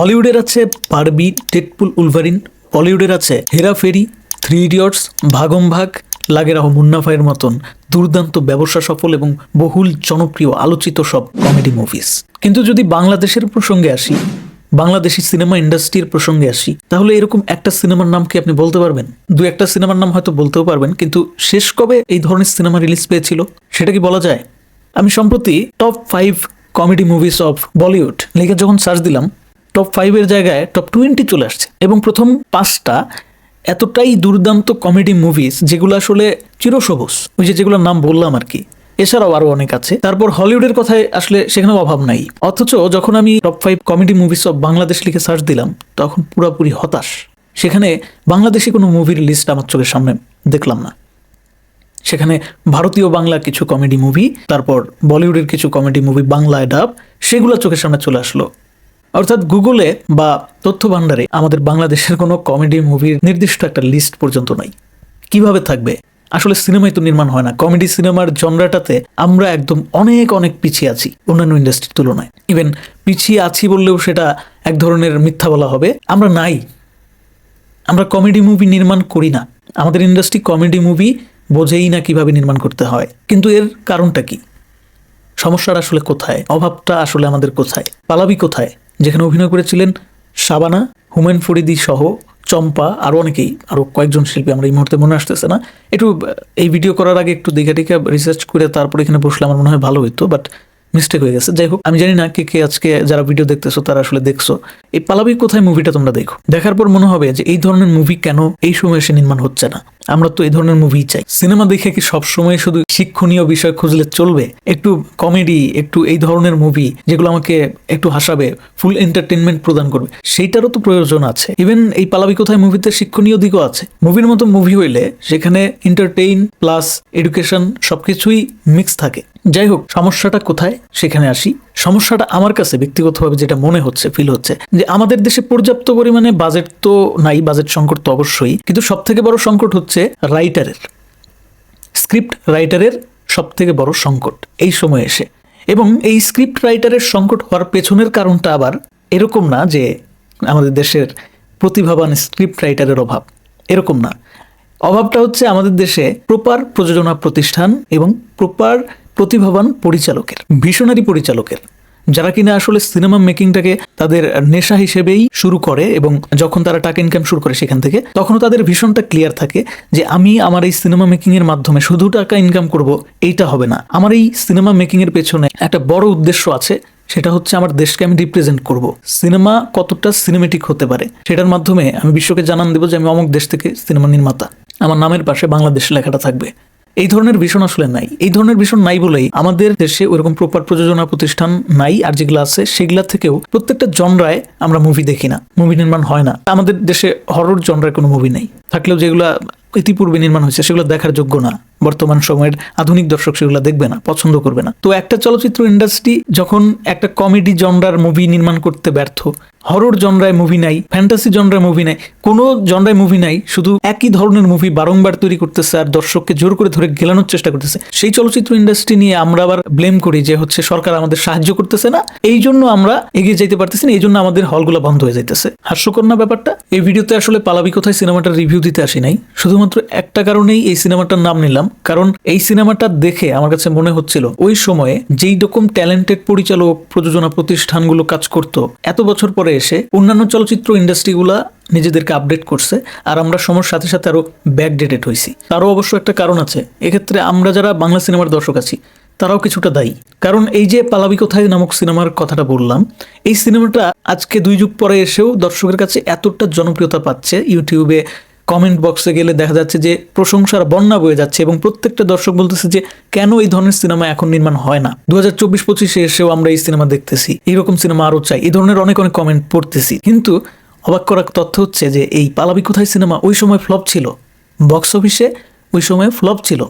হলিউডের আছে পারবি টেটপুল উলভারিন। বলিউডের আছে হেরাফেরি থ্রি ইডিয়টস, ভাগম ভাগ, লাগে রাহ মুন্নাফাইয়ের মতন। দুর্দান্ত ব্যবসা সফল এবং বহুল জনপ্রিয় আলোচিত সব কমেডি মুভিস। কিন্তু যদি বাংলাদেশের প্রসঙ্গে আসি, বাংলাদেশি সিনেমা ইন্ডাস্ট্রির প্রসঙ্গে আসি, তাহলে এরকম একটা সিনেমার নাম কি আপনি বলতে পারবেন? দু একটা সিনেমার নাম হয়তো বলতেও পারবেন, কিন্তু শেষ কবে এই ধরনের সিনেমা রিলিজ পেয়েছিল, সেটা কি বলা যায়? আমি সম্প্রতি top five comedy movies of Bollywood লিখে যখন সার্চ দিলাম টপ ফাইভের জায়গায় টপ টোয়েন্টি চলে আসছে। এবং প্রথম পাঁচটা এতটাই দুর্দান্ত কমেডি মুভিস যেগুলো আসলে চিরসবুজ। ওই যে যেগুলোর নাম বললাম আর কি। এছাড়াও আরও অনেক আছে। তারপর হলিউডের কথায় আসলে সেখানে অভাব নাই। অথচ যখন আমি top five comedy movies of Bangladesh লিখে সার্চ দিলাম, তখন পুরোপুরি হতাশ। সেখানে বাংলাদেশি কোনো মুভির লিস্ট আমার চোখের সামনে দেখলাম না। সেখানে ভারতীয় বাংলা কিছু কমেডি মুভি তারপর বলিউডের কিছু কমেডি মুভি বাংলায় ডাব সেগুলো চোখের সামনে চলে আসলো। অর্থাৎ গুগলে বা তথ্য ভাণ্ডারে আমাদের বাংলাদেশের কোনো কমেডি মুভির নির্দিষ্ট একটা লিস্ট পর্যন্ত নাই। কীভাবে থাকবে? আসলে সিনেমাই তো নির্মাণ হয় না। কমেডি সিনেমার জনরাটাতে আমরা একদম অনেক অনেক পিছিয়ে আছি অন্যান্য ইন্ডাস্ট্রির তুলনায়। ইভেন পিছিয়ে আছি বললেও সেটা এক ধরনের মিথ্যা বলা হবে। আমরা নাই। আমরা কমেডি, মুভি নির্মাণ করি না। আমাদের ইন্ডাস্ট্রি কমেডি, মুভি বোঝেই না কীভাবে নির্মাণ করতে হয়। কিন্তু এর কারণটা কি? সমস্যাটা আসলে কোথায়? অভাবটা আসলে আমাদের কোথায়? পালাবি কোথায়? যেখানে অভিনয় করেছিলেন শাবানা হুমেন ফরিদি সহ চম্পা আরও অনেকেই আরও কয়েকজন শিল্পী আমরা এই মুহূর্তে মনে আসতেছে না। একটু এই ভিডিও করার আগে একটু দেখে টেকে রিসার্চ করে তারপর এখানে বসলে আমার মনে হয় ভালো হইতো বাট মিস্টেক হয়ে গেছে। যাই হোক, আমি জানি না কে কে আজকে যারা ভিডিও দেখতেছো তারা আসলে দেখছ। এই পালাবি কোথায় মুভিটা তোমরা দেখো। দেখার পর মনে হবে যে এই ধরনের মুভি কেন এই সময় এসে নির্মাণ হচ্ছে না। আমরা তো এই ধরনের মুভি চাই। সিনেমা দেখে কি সব সময় শুধু শিক্ষণীয় বিষয় খুঁজলে চলবে? একটু কমেডি একটু এই ধরনের মুভি যেগুলো আমাকে একটু হাসাবে ফুল এন্টারটেনমেন্ট প্রদান করবে, সেইটারও তো প্রয়োজন আছে। ইভেন এই পালাবি কোথায় মুভিতে শিক্ষণীয় দিকও আছে। মুভির মতো মুভি হইলে সেখানে এন্টারটেইন প্লাস এডুকেশন সবকিছুই মিক্স থাকে। যাই হোক, সমস্যাটা কোথায়? সেখানে আসি। সমস্যাটা আমার কাছে ব্যক্তিগতভাবে যেটা মনে হচ্ছে ফিল হচ্ছে, যে আমাদের দেশে পর্যাপ্ত পরিমাণে বাজেট তো নাই বাজেট সংকট তো অবশ্যই, কিন্তু সব থেকে বড় সংকট হচ্ছে রাইটারের স্ক্রিপ্ট রাইটারের সব থেকে বড় সংকট এই সময়ে এসে। এবং এই স্ক্রিপ্ট রাইটারের সংকট হওয়ার পেছনের কারণটা আবার এরকম না যে আমাদের দেশের প্রতিভাবান স্ক্রিপ্ট রাইটারের অভাব, এরকম না। অভাবটা হচ্ছে আমাদের দেশে প্রপার প্রযোজনা প্রতিষ্ঠান এবং প্রপার প্রতিভাবান পরিচালকের ভিশনারি পরিচালকের, যারা কিনা আসলে সিনেমা মেকিংটাকে তাদের নেশা হিসেবেই শুরু করে এবং যখন তারা টাকা ইনকাম শুরু করে সেখান থেকে, তখনও তাদের ভীষণটা ক্লিয়ার থাকে যে আমি আমার এই সিনেমা মেকিং এর মাধ্যমে শুধু টাকা ইনকাম করব, এইটা হবে না। আমার এই সিনেমা মেকিং এর পেছনে একটা বড় উদ্দেশ্য আছে, সেটা হচ্ছে আমার দেশকে আমি রিপ্রেজেন্ট করব। সিনেমা কতটা সিনেমেটিক হতে পারে, সেটার মাধ্যমে আমি বিশ্বকে জানান দেবো যে আমি অমুক দেশ থেকে সিনেমা নির্মাতা। আমার নামের পাশে বাংলাদেশ লেখাটা থাকবে। এই ধরনের ভীষণ আসলে নাই। এই ধরনের ভীষণ নাই বলেই আমাদের দেশে ওইরকম প্রপার প্রযোজনা প্রতিষ্ঠান নাই, আর যেগুলো আছে সেগুলা থেকেও প্রত্যেকটা জনরায় আমরা মুভি দেখি না। মুভি নির্মাণ হয় না। আমাদের দেশে হরর জনরায় কোনো মুভি নেই। থাকলেও যেগুলা ইতিপূর্বে নির্মাণ হয়েছে সেগুলো দেখার যোগ্য না। বর্তমান সময়ের আধুনিক দর্শক সেগুলো দেখবে না, পছন্দ করবে না। তো একটা চলচ্চিত্র ইন্ডাস্ট্রি যখন একটা কমেডি জনরার মুভি নির্মাণ করতে ব্যর্থ হরর জনরায় মুভি নাই ফ্যান্টাসি জনরায় মুভি নাই, কোনো জনরায় মুভি নাই, শুধু একই ধরনের মুভি বারংবার তৈরি করতেছে আর দর্শককে জোর করে ধরে গেলানোর চেষ্টা করতেছে। সেই চলচ্চিত্র ইন্ডাস্ট্রি নিয়ে আমরা আবার ব্লেম করি যে হচ্ছে সরকার আমাদের সাহায্য করতেছে না, এই জন্য আমরা এগিয়ে যেতে পারতেছি না, এই জন্য আমাদের হলগুলো বন্ধ হয়ে যাইতেছে। হাস্যকর না ব্যাপারটা? এই ভিডিওতে আসলে পালাবি কোথায় সিনেমাটার রিভিউ দিতে আসি নাই। শুধুমাত্র একটা কারণেই এই সিনেমাটার নাম নিলাম, কারণ এই সিনেমাটা দেখে আমার কাছে মনে হচ্ছিল, ওই সময়ে যেই রকম ট্যালেন্টেড পরিচালক, প্রযোজনা প্রতিষ্ঠানগুলো কাজ করত, এত বছর পরে এসে অন্যান্য চলচ্চিত্র ইন্ডাস্ট্রিগুলা নিজেদেরকে আপডেট করছে, আর আমরা সময়ের সাথে সাথে আরও ব্যাকডেটেড হয়েছি তারও অবশ্য একটা কারণ আছে, এক্ষেত্রে আমরা যারা বাংলা সিনেমার দর্শক আছি, তারাও কিছুটা দায়ী। কারণ এই যে পালাবি কোথায় নামক সিনেমার কথাটা বললাম, এই সিনেমাটা আজকে দুই যুগ পরে এসেও দর্শকের কাছে এতটা জনপ্রিয়তা পাচ্ছে, ইউটিউবে কমেন্ট বক্সে গেলে দেখা যাচ্ছে যে প্রশংসার বন্যা বয়ে যাচ্ছে এবং প্রত্যেকটা দর্শক বলতেছে যে, কেন এই ধরনের সিনেমা এখন নির্মাণ হয় না? দু হাজার চব্বিশ পঁচিশে এসেও আমরা এই সিনেমা দেখতেছি। এইরকম সিনেমা আরও চাই। এই ধরনের অনেক অনেক কমেন্ট পড়তেছি। কিন্তু অবাক করার তথ্য হচ্ছে যে, এই পালাবি কোথায় সিনেমা? ওই সময় ফ্লপ ছিল। বক্স অফিসে ওই সময় ফ্লপ ছিল।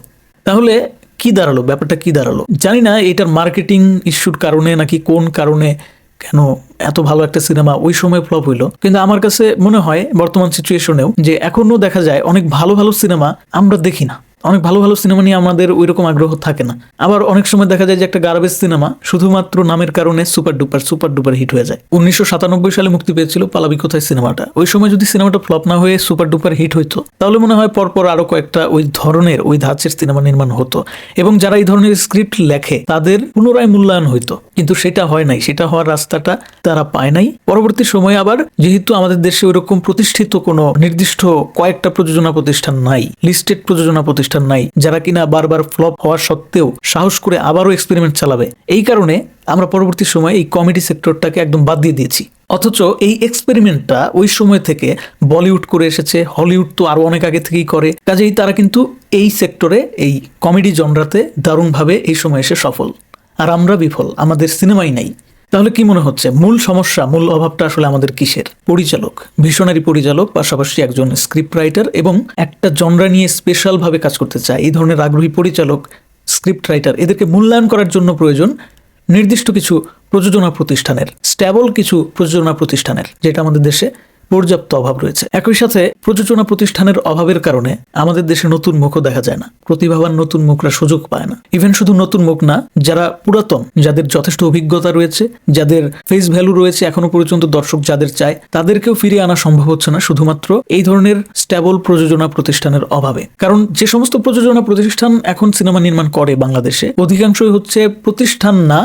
তাহলে কি দাঁড়াল? ব্যাপারটা কি দাঁড়াল? জানি না, এটার মার্কেটিং ইস্যুর কারণে নাকি কোন কারণে কেন এত ভালো একটা সিনেমা ওই সময় ফ্লপ হইল? কিন্তু আমার কাছে মনে হয় বর্তমান সিচুয়েশনেও যে এখনও দেখা যায় অনেক ভালো ভালো সিনেমা আমরা দেখি না। অনেক ভালো ভালো সিনেমা নিয়ে আমাদের ওই রকম আগ্রহ থাকে না। আবার অনেক সময় দেখা যায় যে একটা গার্বেজ সিনেমা শুধুমাত্র নামের কারণে super duper super duper hit হয়ে যায়। উনিশশো সাতানব্বই সালে মুক্তি পেয়েছিল পালাবি কোথায় সিনেমাটা। ওই সময় যদি সিনেমাটা ফ্লপ না হয়ে সুপার ডুপার হিট হইতো, তাহলে মনে হয় পরপর আরও কয়েকটা ওই ধরনের ওই ধাঁচের সিনেমা নির্মাণ হতো। এবং যারা এই ধরনের স্ক্রিপ্ট লেখে, তাদের পুনরায় মূল্যায়ন হইতো। কিন্তু সেটা হয় নাই, সেটা হওয়ার রাস্তাটা তারা পায় নাই। পরবর্তী সময়ে আবার যেহেতু আমাদের দেশে ওইরকম প্রতিষ্ঠিত কোনো নির্দিষ্ট কয়েকটা প্রযোজনা প্রতিষ্ঠান নাই, লিস্টেড প্রযোজনা প্রতিষ্ঠান নাই, যারা কিনা বারবার ফ্লপ হওয়া সত্ত্বেও সাহস করে আবারও এক্সপেরিমেন্ট চালাবে। এই কারণে আমরা পরবর্তী সময়ে এই কমেডি সেক্টরটাকে একদম বাদ দিয়ে দিয়েছি। অথচ এই এক্সপেরিমেন্টটা ওই সময় থেকে বলিউড করে এসেছে, হলিউড তো আরও অনেক আগে থেকেই করে, কাজেই তারা কিন্তু এই সেক্টরে এই কমেডি জনরাতে দারুণভাবে এই সময় এসে সফল। আর আমরা বিফল, আমাদের সিনেমাই নাই। তাহলে কি মনে হচ্ছে? মূল সমস্যা, মূল অভাবটা আসলে আমাদের কিসের? পরিচালক। ভীষণারি পরিচালক, পাশাপাশি একজন স্ক্রিপ্ট রাইটার এবং একটা জনরা নিয়ে স্পেশাল ভাবে কাজ করতে চায়। এই ধরনের আগ্রহী পরিচালক স্ক্রিপ্ট রাইটার এদেরকে মূল্যায়ন করার জন্য প্রয়োজন নির্দিষ্ট কিছু প্রযোজনা প্রতিষ্ঠানের স্ট্যাবল কিছু প্রযোজনা প্রতিষ্ঠানের, যেটা আমাদের দেশে পর্যাপ্ত অভাব রয়েছে। একই সাথে প্রযোজনা প্রতিষ্ঠানের অভাবের কারণে আমাদের দেশে নতুন মুখও দেখা যায় না। প্রতিভাবান নতুন মুখরা সুযোগ পায় না। ইভেন শুধু নতুন মুখ না, যারা পুরাতন, যাদের যথেষ্ট অভিজ্ঞতা রয়েছে, যাদের ফেস ভ্যালু রয়েছে এখনও পর্যন্ত দর্শক যাদের চায়, তাদেরকেও ফিরিয়ে আনা সম্ভব হচ্ছে না শুধুমাত্র এই ধরনের স্ট্যাবল প্রযোজনা প্রতিষ্ঠানের অভাবে। কারণ যে সমস্ত প্রযোজনা প্রতিষ্ঠান এখন সিনেমা নির্মাণ করে বাংলাদেশে, অধিকাংশই হচ্ছে প্রতিষ্ঠান না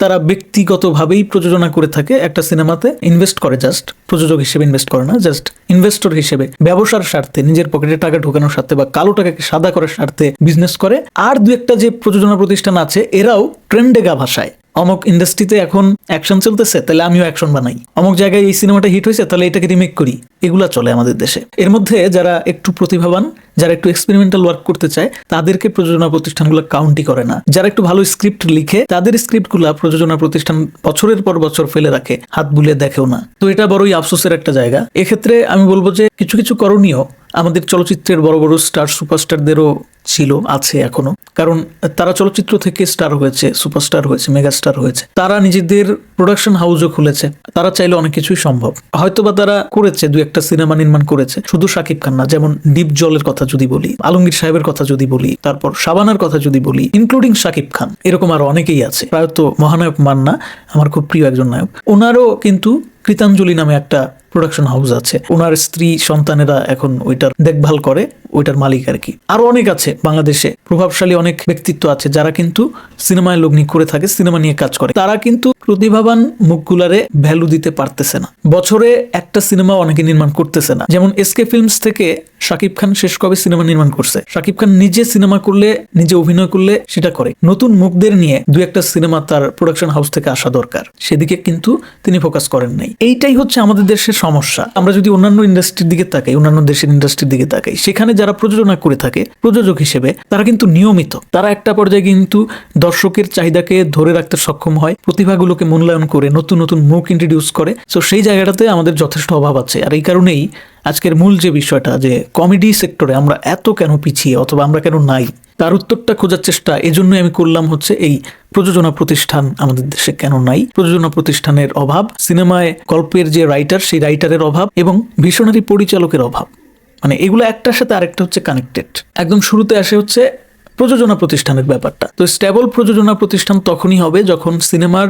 তারা ব্যক্তিগতভাবেই প্রযোজনা করে থাকে একটা সিনেমাতে ইনভেস্ট করে জাস্ট প্রযোজক হিসেবে ইনভেস্ট করে না জাস্ট ইনভেস্টর হিসেবে। ব্যবসার স্বার্থে, নিজের পকেটে টাকা ঢোকানোর স্বার্থে বা কালো টাকাকে সাদা করার স্বার্থে বিজনেস করে। আর দু একটা যে প্রযোজনা প্রতিষ্ঠান আছে, এরাও ট্রেন্ডেগা ভাষায় অমুক ইন্ডাস্ট্রিতে এখন অ্যাকশন চলতেছে, তাহলে আমিও অ্যাকশন বানাই। অমুক জায়গায় এই সিনেমাটা হিট হয়েছে, তাহলে এটাকে রিমেক করি। এগুলা চলে আমাদের দেশে। এর মধ্যে যারা একটু প্রতিভাবান, যারা একটু এক্সপেরিমেন্টাল ওয়ার্ক করতে চায়, তাদেরকে প্রযোজনা প্রতিষ্ঠানগুলো কাউন্টই করে না। যারা একটু ভালো স্ক্রিপ্ট লিখে, তাদের স্ক্রিপ্টগুলো প্রযোজনা প্রতিষ্ঠান বছরের পর বছর ফেলে রাখে, হাত বুলিয়ে দেখেও না। তো এটা বড়ই আফসোসের একটা জায়গা। এক্ষেত্রে আমি বলব যে কিছু কিছু করণীয় আমাদের চলচ্চিত্রের বড় বড় স্টার সুপারস্টারদেরও ছিল, আছে এখনও। কারণ তারা চলচ্চিত্র থেকে স্টার হয়েছে, সুপারস্টার হয়েছে, মেগাস্টার হয়েছে। তারা নিজেদের প্রোডাকশন হাউসও খুলেছে। তারা চাইলে অনেক কিছুই সম্ভব। হয়তোবা তারা করেছে, দু একটা সিনেমা নির্মাণ করেছে। শুধু শাকিব খান না, যেমন ডিপ জলের কথা যদি বলি, আলমগীর সাহেবের কথা যদি বলি, তারপর সাবানার কথা যদি বলি ইনক্লুডিং শাকিব খান। এরকম আরও অনেকেই আছে। প্রায়ত মহানায়ক মান্না, আমার খুব প্রিয় একজন নায়ক। ওনারও কিন্তু কৃতাঞ্জলি নামে একটা প্রোডাকশন হাউস আছে। ওনার স্ত্রী, সন্তানেরা এখন ওইটার দেখভাল করে। ওইটার মালিক আর কি। আরও অনেক আছে বাংলাদেশে, প্রভাবশালী অনেক ব্যক্তিত্ব আছে যারা কিন্তু সিনেমায় লগ্নি করে থাকে, সিনেমা নিয়ে কাজ করে। তারা কিন্তু প্রতিভাবান মুখগুলারে ভ্যালু দিতে পারতেছে না। বছরে একটা সিনেমা অনেকে নির্মাণ করতেছে না। যেমন এসকে ফিল্মস থেকে শাকিব খান শেষ কবে সিনেমা নির্মাণ করছে? শাকিব খান নিজে সিনেমা করলে, নিজে অভিনয় করলে সেটা করে। নতুন মুখদের নিয়ে দু একটা সিনেমা তার প্রোডাকশন হাউস থেকে আসা দরকার। সেদিকে কিন্তু তিনি ফোকাস করেন নাই। এইটাই হচ্ছে আমাদের দেশের সমস্যা। আমরা যদি অন্যান্য ইন্ডাস্ট্রির দিকে তাকাই, অন্যান্য দেশের ইন্ডাস্ট্রির দিকে তাকাই, সেখানে যারা প্রযোজনা করে থাকে, প্রযোজক হিসেবে, তারা কিন্তু নিয়মিত। তারা একটা পর্যায়ে কিন্তু দর্শকের চাহিদাকে ধরে রাখতে সক্ষম হয়, প্রতিভাগুলোকে মূল্যায়ন করে, নতুন নতুন মুখ ইন্ট্রোডিউস করে। তো সেই জায়গাটাতে আমাদের যথেষ্ট অভাব আছে। আর এই কারণেই আজকের মূল যে বিষয়টা, যে কমেডি সেক্টরে আমরা এত কেন পিছিয়ে অথবা আমরা কেন নাই, তার উত্তরটা খোঁজার চেষ্টা এজন্যই আমি করলাম হচ্ছে এই প্রযোজনা প্রতিষ্ঠান আমাদের দেশে কেন নাই। প্রযোজনা প্রতিষ্ঠানের অভাব, সিনেমায় গল্পের যে রাইটার সেই রাইটারের অভাব এবং ভীষণারি পরিচালকের অভাব। মানে এগুলো একটার সাথে আরেকটা হচ্ছে কানেক্টেড একদম শুরুতে আসে হচ্ছে প্রযোজনা প্রতিষ্ঠানের ব্যাপারটা। তো স্ট্যাবল প্রযোজনা প্রতিষ্ঠান তখনই হবে যখন সিনেমার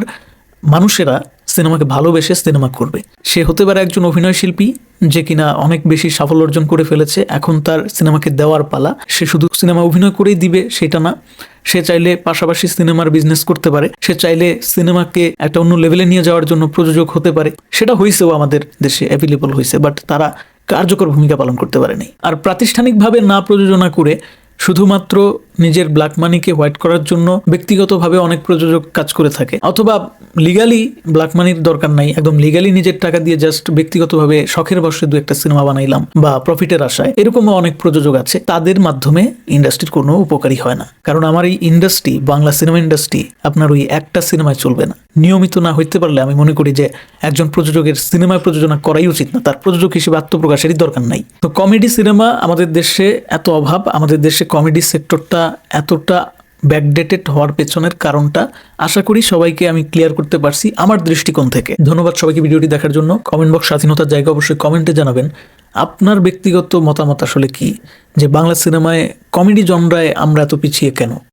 মানুষেরা সিনেমাকে ভালোবেসে সিনেমা করবে। সে হতে পারে একজন অভিনয় শিল্পী, যে কিনা অনেক বেশি সাফল্য অর্জন করে ফেলেছে, এখন তার সিনেমাকে দেওয়ার পালা। সে শুধু সিনেমা অভিনয় করেই দিবে সেটা না, সে চাইলে পাশাপাশি সিনেমার বিজনেস করতে পারে। সে চাইলে সিনেমাকে একটা অন্য লেভেলে নিয়ে যাওয়ার জন্য প্রযোজক হতে পারে। সেটা হয়েছেও আমাদের দেশে অ্যাভেলেবল হয়েছে বাট তারা কার্যকর ভূমিকা পালন করতে পারেনি। আর প্রাতিষ্ঠানিকভাবে না প্রযোজনা করে শুধুমাত্র নিজের ব্ল্যাক মানিকে হোয়াইট করার জন্য ব্যক্তিগতভাবে অনেক প্রযোজক কাজ করে থাকে। অথবা লিগালি ব্ল্যাক মানির দরকার নাই, একদম লিগালি নিজের টাকা দিয়ে জাস্ট ব্যক্তিগতভাবে শখের বসে দু একটা সিনেমা বানাইলাম বা প্রফিটের আশায়। এরকমও অনেক প্রযোজক আছে, তাদের মাধ্যমে ইন্ডাস্ট্রির কোনো উপকারী হয় না। কারণ আমার এই ইন্ডাস্ট্রি বাংলা সিনেমা ইন্ডাস্ট্রি আপনার ওই একটা সিনেমায় চলবে না। নিয়মিত না হইতে পারলে আমি মনে করি যে একজন প্রযোজকের সিনেমায় প্রযোজনা করাই উচিত না, তার প্রযোজক হিসেবে আত্মপ্রকাশেরই দরকার নাই। তো কমেডি সিনেমা আমাদের দেশে এত অভাব, আমাদের দেশে কমেডি সেক্টরটা এতটা ব্যাকডেটেড হওয়ার পেছনের কারণটা আশা করি সবাইকে আমি ক্লিয়ার করতে পারছি আমার দৃষ্টিকোণ থেকে। ধন্যবাদ সবাইকে ভিডিওটি দেখার জন্য। কমেন্ট বক্স স্বাধীনতার জায়গা অবশ্যই কমেন্টে জানাবেন। আপনার ব্যক্তিগত মতামত আসলে কি? যে বাংলা সিনেমায় কমেডি জনরায় আমরা এত পিছিয়ে কেন?